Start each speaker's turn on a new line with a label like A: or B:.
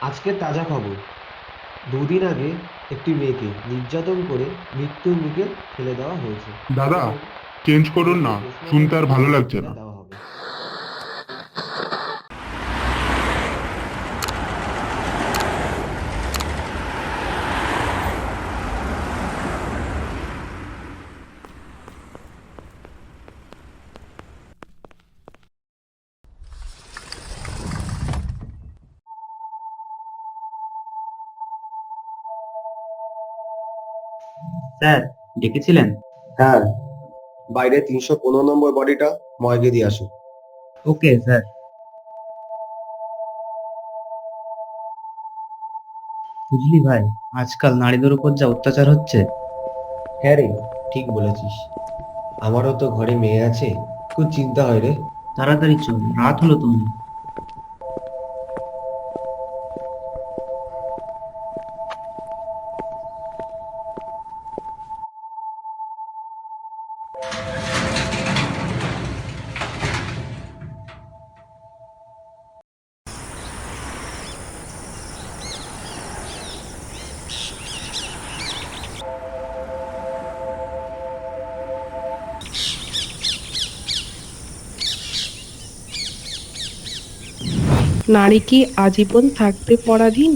A: আজকের তাজা খবর। দুদিন আগে একটি মেয়েকে নির্যাতন করে মৃত্যুর মুখে ফেলে দেওয়া হয়েছে।
B: দাদা চেঞ্জ করুন না। শুনতে আর ভালো লাগছে না।
C: স্যার ডেকেছিলেন?
A: হ্যাঁ। বাইরে তিনশো পনেরো নম্বর বডিটা ময়গে দিয়ে আসো
C: ওকে স্যার। বুঝলি ভাই আজকাল নারীদের উপর যা অত্যাচার হচ্ছে।
A: হ্যাঁ রে ঠিক বলেছিস। আমারও তো ঘরে মেয়ে আছে খুব চিন্তা হয় রে।
C: তাড়াতাড়ি চল রাত হলো তুমি
D: নারী কি আজীবন থাকবে পরাধীন?